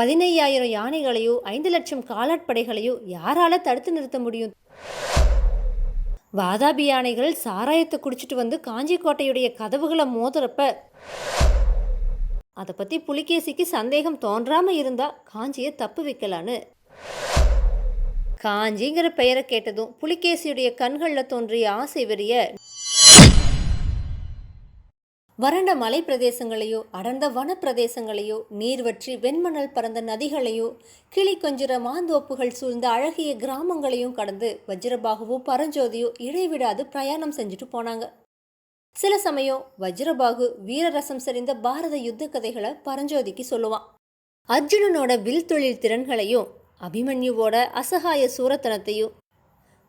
பதினையாயிரம் யானைகளையோ ஐந்து லட்சம் காலாட்படைகளையோ யாரால தடுத்து நிறுத்த முடியும்? வாதாபி யானைகள் சாராயத்தை குடிச்சிட்டு வந்து காஞ்சி கோட்டையுடைய கதவுகளை மோதுறப்ப அதை பற்றி புலிகேசிக்கு சந்தேகம் தோன்றாம இருந்தா காஞ்சியை தப்பு வைக்கலான்னு. காஞ்சிங்கிற பெயரை கேட்டதும் புலிகேசியுடைய கண்களில் தோன்றிய ஆசை வெறிய வறண்ட மலை பிரதேசங்களையோ அடர்ந்த வனப்பிரதேசங்களையோ நீர்வற்றி நீர் வற்றி வெண்மணல் பறந்த நதிகளையோ கிளி கொஞ்சிற மாந்தோப்புகள் சூழ்ந்த அழகிய கிராமங்களையும் கடந்து வஜ்ரபாகுவோ பரஞ்சோதியோ இடைவிடாது பிரயாணம் செஞ்சுட்டு போனாங்க. சில சமயம் வஜ்ரபாகு வீரரசம் செறிந்த பாரத யுத்த கதைகளை பரஞ்சோதிக்கு சொல்லுவான். அர்ஜுனனோட வில் தொழில் திறன்களையும் அபிமன்யுவோட அசகாய சூரத்தனத்தையும்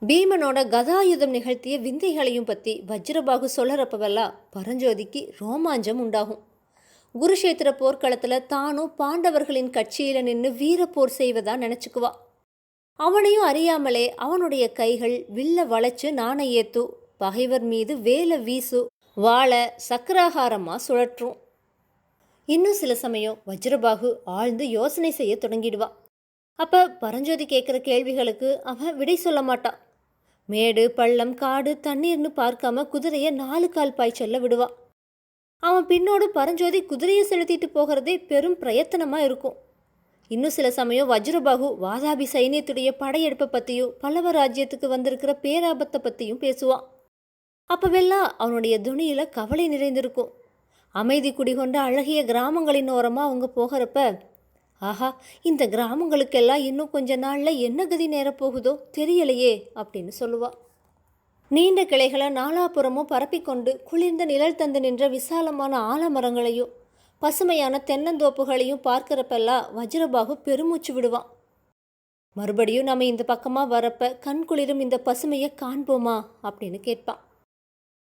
பீமனோட கதாயுதம் நிகழ்த்திய விந்தைகளையும் பற்றி வஜ்ரபாகு சொல்லறப்பவெல்லாம் பரஞ்சோதிக்கு ரோமாஞ்சம் உண்டாகும். குருஷேத்திர போர்க்களத்தில் தானும் பாண்டவர்களின் கட்சியில் நின்று வீரப்போர் செய்வதா நினச்சிக்குவா. அவனையும் அறியாமலே அவனுடைய கைகள் வில்ல வளைச்சு நாணை ஏத்து பகைவர் மீது வேலை வீசு வாழை சக்கராகாரமாக சுழற்றும். இன்னும் சில சமயம் வஜ்ரபாகு ஆழ்ந்து யோசனை செய்ய தொடங்கிடுவா. அப்போ பரஞ்சோதி கேட்குற கேள்விகளுக்கு அவன் விடை சொல்ல மாட்டான் மேடு பள்ளம் காடு தண்ணீர்னு பார்க்காம குதிரையை நாலு கால் பாய்ச்சல்ல விடுவான் அவன் பின்னோடு பரஞ்சோதி குதிரையை செலுத்திட்டு போகிறதே பெரும் பிரயத்தனமாக இருக்கும். இன்னும் சில சமயம் வஜ்ரபாகு வாதாபி சைனியத்துடைய படையெடுப்பை பற்றியும் பல்லவ ராஜ்யத்துக்கு வந்திருக்கிற பேராபத்தை பற்றியும் பேசுவான் அப்போவெல்லாம் அவனுடைய துணியில் கவலை நிறைந்திருக்கும். அமைதி குடிகொண்ட அழகிய கிராமங்களின் ஓரமாக அவங்க போகிறப்ப ஆஹா இந்த கிராமங்களுக்கெல்லாம் இன்னும் கொஞ்ச நாளில் என்ன கதி நேரப்போகுதோ தெரியலையே அப்படின்னு சொல்லுவா. நீண்ட கிளைகளை நாலாபுறமும் பரப்பிக்கொண்டு குளிர்ந்த நிழல் தந்து நின்ற விசாலமான ஆலமரங்களையும் பசுமையான தென்னந்தோப்புகளையும் பார்க்குறப்பெல்லாம் வஜ்ரபாகு பெருமூச்சு விடுவான் மறுபடியும் நம்ம இந்த பக்கமாக வரப்ப கண் குளிரும் இந்த பசுமையை காண்போமா அப்படின்னு கேட்பான்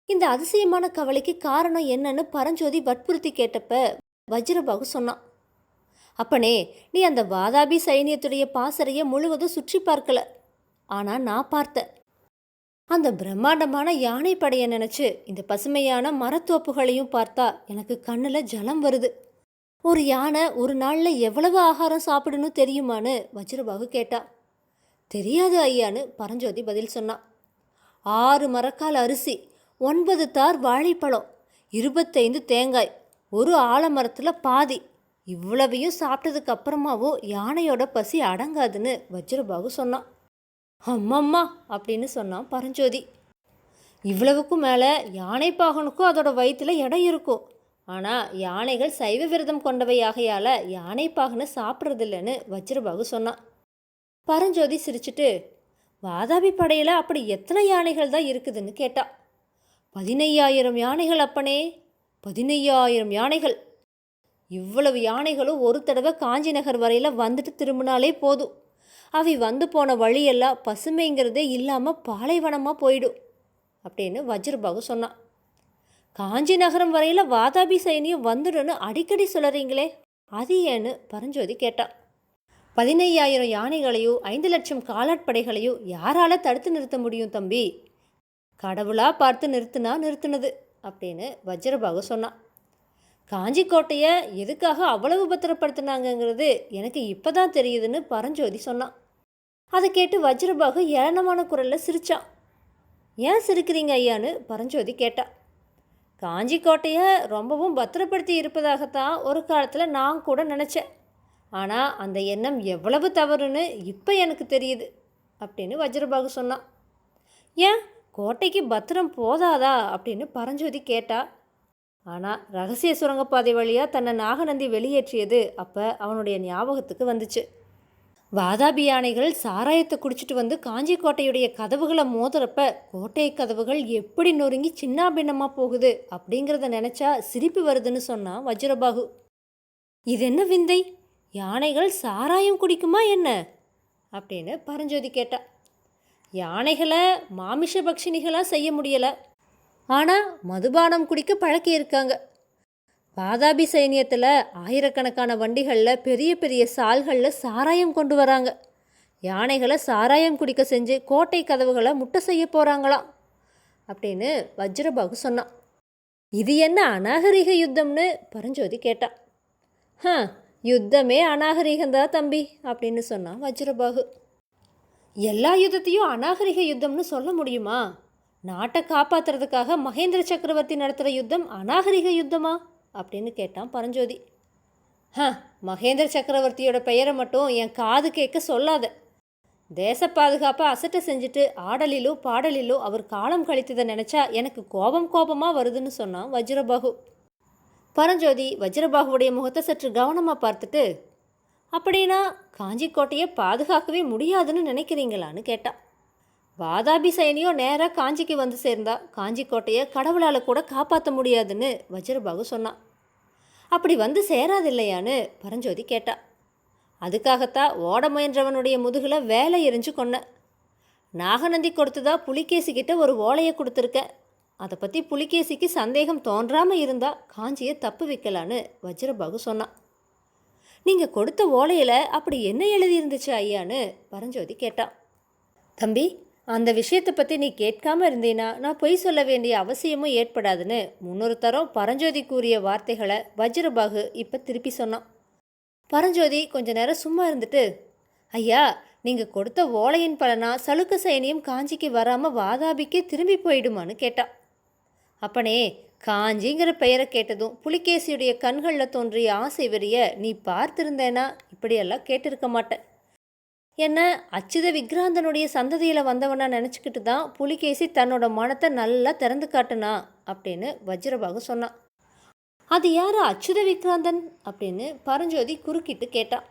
இந்த அதிசயமான கவலைக்கு காரணம் என்னன்னு பரஞ்சோதி வற்புறுத்தி கேட்டப்ப வஜ்ரபாகு சொன்னான் அப்பனே நீ அந்த வாதாபி சைனியத்துடைய பாசறையை முழுவதும் சுற்றி பார்க்கல. ஆனால் நான் பார்த்தேன் அந்த பிரம்மாண்டமான யானை படையை நினச்சி இந்த பசுமையான மரத்தோப்புகளையும் பார்த்தா எனக்கு கண்ணில் ஜலம் வருது. ஒரு யானை ஒரு நாளில் எவ்வளவு ஆகாரம் சாப்பிடணும் தெரியுமான்னு வஜ்ரபாகு கேட்டா. தெரியாது ஐயான்னு பரஞ்சோதி பதில் சொன்னான் ஆறு மரக்கால் அரிசி ஒன்பது தார் வாழைப்பழம் இருபத்தைந்து தேங்காய் ஒரு ஆலமரத்தில் பாதி. இவ்வளவையும் சாப்பிட்டதுக்கு அப்புறமாவோ யானையோட பசி அடங்காதுன்னு வஜ்ரபாகு சொன்னான். அம்மம்மா! அப்படின்னு சொன்னான் பரஞ்சோதி. இவ்வளவுக்கும் மேலே யானை பாகனுக்கும் அதோட வயிற்றுல இடம் இருக்கும். ஆனால் யானைகள் சைவ விரதம் கொண்டவை ஆகையால் யானை பாகனை சாப்பிட்றதில்லன்னு வஜ்ரபாகு சொன்னான். பரஞ்சோதி சிரிச்சிட்டு வாதாபி படையில் அப்படி எத்தனை யானைகள் தான் இருக்குதுன்னு கேட்டா. பதினையாயிரம் யானைகள் அப்பனே! பதினையாயிரம் யானைகள்! இவ்வளவு யானைகளும் ஒரு தடவை காஞ்சி நகர் வரையில் வந்துட்டு திரும்பினாலே போதும். அவை வந்து போன வழியெல்லாம் பசுமைங்கிறதே இல்லாமல் பாலைவனமாக போயிடும் அப்படின்னு வஜ்ரபாகு சொன்னான். காஞ்சி நகரம் வரையில் வாதாபி சைனியம் வந்துடும்னு அடிக்கடி சொல்கிறீங்களே அது ஏன்னு பரஞ்சோதி கேட்டான். பதினையாயிரம் யானைகளையோ ஐந்து லட்சம் காலாட்படைகளையோ யாரால் தடுத்து நிறுத்த முடியும் தம்பி? கடவுளாக பார்த்து நிறுத்துனா நிறுத்துனது அப்படின்னு வஜ்ரபாகு சொன்னான். காஞ்சி கோட்டையை எதுக்காக அவ்வளவு பத்திரப்படுத்தினாங்கங்கிறது எனக்கு இப்போ தான் தெரியுதுன்னு பரஞ்சோதி சொன்னான். அதை கேட்டு வஜ்ரபாகு ஏளனமான குரலில் சிரித்தான் ஏன் சிரிக்கிறீங்க ஐயான்னு? பரஞ்சோதி கேட்டா. காஞ்சி கோட்டையை ரொம்பவும் பத்திரப்படுத்தி இருப்பதாகத்தான் ஒரு காலத்தில் நான் கூட நினச்சேன். ஆனால் அந்த எண்ணம் எவ்வளவு தவறுன்னு இப்போ எனக்கு தெரியுது அப்படின்னு வஜ்ரபாகு சொன்னான். ஏன்? கோட்டைக்கு பத்திரம் போதாதா? அப்படின்னு பரஞ்சோதி கேட்டா. ஆனால் ரகசிய சுரங்கப்பாதை வழியாக தன்னை நாகநந்தி வெளியேற்றியது அப்போ அவனுடைய ஞாபகத்துக்கு வந்துச்சு. வாதாபி யானைகள் சாராயத்தை குடிச்சிட்டு வந்து காஞ்சி கோட்டையுடைய கதவுகளை மோதுறப்ப கோட்டை கதவுகள் எப்படி நொறுங்கி சின்ன பின்னமாக போகுது அப்படிங்கிறத நினச்சா சிரிப்பு வருதுன்னு சொன்னான் வஜ்ரபாகு. இது என்ன விந்தை? யானைகள் சாராயம் குடிக்குமா என்ன? அப்படின்னு பரஞ்சோதி கேட்டா. யானைகளை மாமிஷ பக்ஷினிகளாக செய்ய முடியலை. ஆனால் மதுபானம் குடிக்க பழக்கி இருக்காங்க வாதாபி சைனியத்தில் ஆயிரக்கணக்கான வண்டிகளில் பெரிய பெரிய சால்களில் சாராயம் கொண்டு வராங்க. யானைகளை சாராயம் குடிக்க செஞ்சு கோட்டை கதவுகளை முட்டை செய்ய போகிறாங்களாம் அப்படின்னு வஜ்ரபாகு சொன்னான். இது என்ன அநாகரிக யுத்தம்னு பரஞ்சோதி கேட்டான். ஹ யுத்தமே அநாகரிகந்தா தம்பி அப்படின்னு சொன்னான் வஜ்ரபாகு. எல்லா யுத்தத்தையும் அநாகரிக யுத்தம்னு சொல்ல முடியுமா? நாட்டை காப்பாத்துறதுக்காக மகேந்திர சக்கரவர்த்தி நடத்துகிற யுத்தம் அநாகரிக யுத்தமா? அப்படின்னு கேட்டான் பரஞ்சோதி. ஹ மகேந்திர சக்கரவர்த்தியோட பெயரை மட்டும் என் காது கேட்க சொல்லாத. தேச பாதுகாப்பை அசட்டை செஞ்சுட்டு ஆடலிலோ பாடலிலோ அவர் காலம் கழித்ததை நினச்சா எனக்கு கோபம் கோபமாக வருதுன்னு சொன்னான் வஜ்ரபாகு. பரஞ்சோதி வஜ்ரபாகுவுடைய முகத்தை சற்று கவனமாக பார்த்துட்டு அப்படின்னா காஞ்சிக்கோட்டையை பாதுகாக்கவே முடியாதுன்னு நினைக்கிறீங்களான்னு கேட்டான் வாதாபி சைனியோ நேராக காஞ்சிக்கு வந்து சேர்ந்தா காஞ்சி கோட்டையை கடவுளால் கூட காப்பாற்ற முடியாதுன்னு வஜ்ரபாகு சொன்னான். அப்படி வந்து சேராதில்லையான்னு பரஞ்சோதி கேட்டா. அதுக்காகத்தான் ஓட முயன்றவனுடைய முதுகில் வேலை எரிஞ்சு கொன்னேன் நாகநந்தி கொடுத்ததா புலிகேசிக்கிட்ட ஒரு ஓலையை கொடுத்துருக்கேன் அதை பற்றி புலிகேசிக்கு சந்தேகம் தோன்றாமல் இருந்தால் காஞ்சியை தப்பு வைக்கலான்னு வஜ்ரபாகு சொன்னான். நீங்கள் கொடுத்த ஓலையில் அப்படி என்ன எழுதியிருந்துச்சு ஐயான்னு பரஞ்சோதி கேட்டான் தம்பி அந்த விஷயத்தை பற்றி நீ கேட்காம இருந்தீனா நான் பொய் சொல்ல வேண்டிய அவசியமும் ஏற்படாதுன்னு முன்னொரு தரம் பரஞ்சோதி கூறிய வார்த்தைகளை வஜ்ரபாகு இப்போ திருப்பி சொன்னான். பரஞ்சோதி கொஞ்ச நேரம் சும்மா இருந்துட்டு ஐயா நீங்கள் கொடுத்த ஓலையின் பலனா சலுக்க சைனியம் காஞ்சிக்கு வராமல் வாதாபிக்கே திரும்பி போயிடுமான்னு கேட்டான். அப்பனே காஞ்சிங்கிற பெயரை கேட்டதும் புலிகேசியுடைய கண்களில் தோன்றிய ஆசை வெறிய நீ பார்த்திருந்தேனா? இப்படியெல்லாம் கேட்டிருக்க மாட்டேன். என்ன அச்சுத விக்ராந்தனுடைய சந்ததியில் வந்தவனா நினச்சிக்கிட்டு தான் புலிகேசி தன்னோட மனத்தை நல்லா திறந்து காட்டுனா அப்படின்னு வஜ்ரபாகு சொன்னான் அது யார் அச்சுத விக்ராந்தன் அப்படின்னு பரஞ்சோதி குறுக்கிட்டு கேட்டான்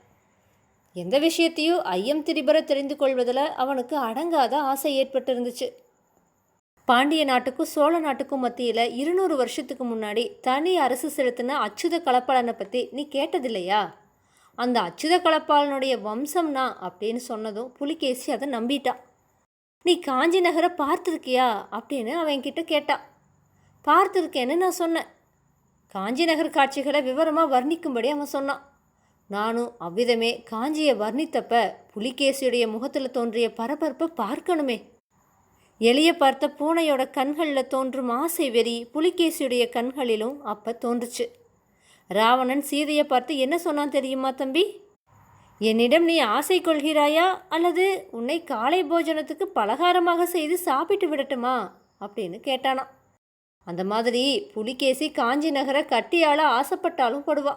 எந்த விஷயத்தையும் ஐயம் திரிபர தெரிந்து கொள்வதில் அவனுக்கு அடங்காத ஆசை ஏற்பட்டிருந்துச்சு. பாண்டிய நாட்டுக்கும் சோழ நாட்டுக்கும் மத்தியில் இருநூறு வருஷத்துக்கு முன்னாடி தனி அரசு செலுத்தின அச்சுத கலப்பாளனை பற்றி நீ கேட்டதில்லையா? அந்த அச்சுத கலப்பாளனுடைய வம்சம்னா அப்படின்னு சொன்னதும் புலிகேசி அதை நம்பிட்டான் நீ காஞ்சி நகரை பார்த்துருக்கியா? அப்படின்னு அவன்கிட்ட கேட்டா. பார்த்துருக்கேன்னு நான் சொன்னேன். காஞ்சி நகர் காட்சிகளை விவரமாக வர்ணிக்கும்படி அவன் சொன்னான். நானும் அவ்விதமே காஞ்சியை வர்ணித்தப்ப புலிகேசியுடைய முகத்தில் தோன்றிய பரபரப்பை பார்க்கணுமே. எளிய பார்த்த பூனையோட கண்களில் தோன்றும் ஆசை வெறி புலிகேசியுடைய கண்களிலும் அப்போ தோன்றுச்சு. ராவணன் சீதையை பார்த்து என்ன சொன்னான் தெரியுமா தம்பி? என்னிடம் நீ ஆசை கொள்கிறாயா? அல்லது உன்னை காலை போஜனத்துக்கு பலகாரமாக செய்து சாப்பிட்டு விடட்டுமா? அப்படின்னு கேட்டானா அந்த மாதிரி புலிகேசி காஞ்சி நகரை கட்டியால் ஆசைப்பட்டாலும் படுவா.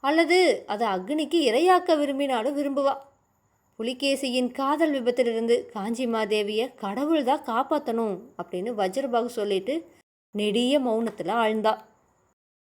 அல்லது அதை அக்னிக்கு இரையாக்க விரும்பினாலும் விரும்புவா. புலிகேசியின் காதல் விபத்திலிருந்து காஞ்சி மாதேவியை கடவுள் தான் காப்பாற்றணும் அப்படின்னு வஜ்ரபாகு சொல்லிட்டு நெடிய மௌனத்தில் ஆழ்ந்தா.